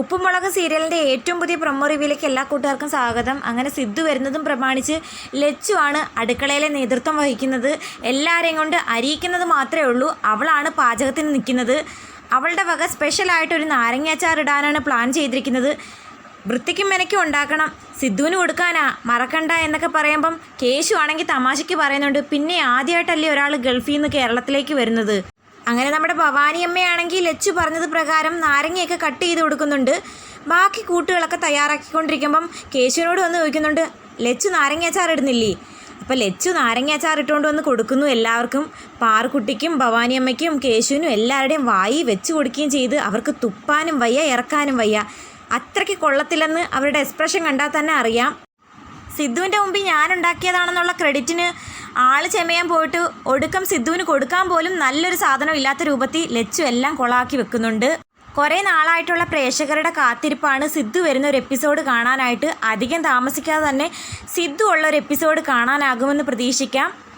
ഉപ്പുമുളക് സീരിയലിന്റെ ഏറ്റവും പുതിയ പ്രൊമോ റിവ്യൂലേക്ക് എല്ലാ കൂട്ടുകാർക്കും സ്വാഗതം. അങ്ങനെ സിദ്ധു വരുന്നതും പ്രമാണിച്ച് ലച്ചു ആണ് അടുക്കളയിലെ നേതൃത്വം വഹിക്കുന്നത്. എല്ലാവരെയും കൊണ്ട് അരിയിക്കുന്നത് മാത്രമേ ഉള്ളൂ. അവളാണ് പാചകത്തിന് നിൽക്കുന്നത്. അവളുടെ വക സ്പെഷ്യലായിട്ട് ഒരു നാരങ്ങാച്ചാർ ഇടാനാണ് പ്ലാൻ ചെയ്തിരിക്കുന്നത്. വൃത്തിക്കും മെനക്കും ഉണ്ടാക്കണം. സിദ്ധുവിന് കൊടുക്കാനാ. മറക്കണ്ട എന്നൊക്കെ പറയുമ്പം കേശു ആണെങ്കിൽ തമാശയ്ക്ക് പറയുന്നുണ്ട് പിന്നെ ആദ്യമായിട്ടല്ലേ ഒരാൾ ഗൾഫിൽ നിന്ന് കേരളത്തിലേക്ക് വരുന്നത്? അങ്ങനെ നമ്മുടെ ഭവാനിയമ്മയാണെങ്കിൽ ലച്ചു പറഞ്ഞത് പ്രകാരം നാരങ്ങയൊക്കെ കട്ട് ചെയ്ത് കൊടുക്കുന്നുണ്ട്. ബാക്കി കൂട്ടുകളൊക്കെ തയ്യാറാക്കിക്കൊണ്ടിരിക്കുമ്പം കേശുവിനോട് വന്ന് ചോദിക്കുന്നുണ്ട് ലച്ചു നാരങ്ങാച്ചാർ ഇടുന്നില്ലേ അപ്പോൾ ലച്ചു നാരങ്ങാച്ചാർ ഇട്ടുകൊണ്ട് വന്ന് കൊടുക്കുന്നു എല്ലാവർക്കും. പാറുക്കുട്ടിക്കും ഭവാനിയമ്മയ്ക്കും കേശുവിനും എല്ലാവരുടെയും വായി വെച്ച് കൊടുക്കുകയും ചെയ്ത് അവർക്ക് തുപ്പാനും വയ്യ ഇറക്കാനും വയ്യ. അത്രയ്ക്ക് കൊള്ളത്തില്ലെന്ന് അവരുടെ എക്സ്പ്രഷൻ കണ്ടാൽ തന്നെ അറിയാം. സിദ്ധുവിന്റെ മുമ്പിൽ ഞാനുണ്ടാക്കിയതാണെന്നുള്ള ക്രെഡിറ്റിന് ആൾ ചെമയാൻ പോയിട്ട് ഒടുക്കം സിദ്ധുവിന് കൊടുക്കാൻ പോലും നല്ലൊരു സാധനം ഇല്ലാത്ത രൂപത്തിൽ ലച്ചു എല്ലാം കൊളാക്കി വെക്കുന്നുണ്ട്. കുറേ നാളായിട്ടുള്ള പ്രേക്ഷകരുടെ കാത്തിരിപ്പാണ് സിദ്ധു വരുന്ന ഒരു എപ്പിസോഡ് കാണാനായിട്ട് അധികം താമസിക്കാതെ തന്നെ സിദ്ധു ഉള്ള ഒരു എപ്പിസോഡ് കാണാനാകുമെന്ന് പ്രതീക്ഷിക്കാം.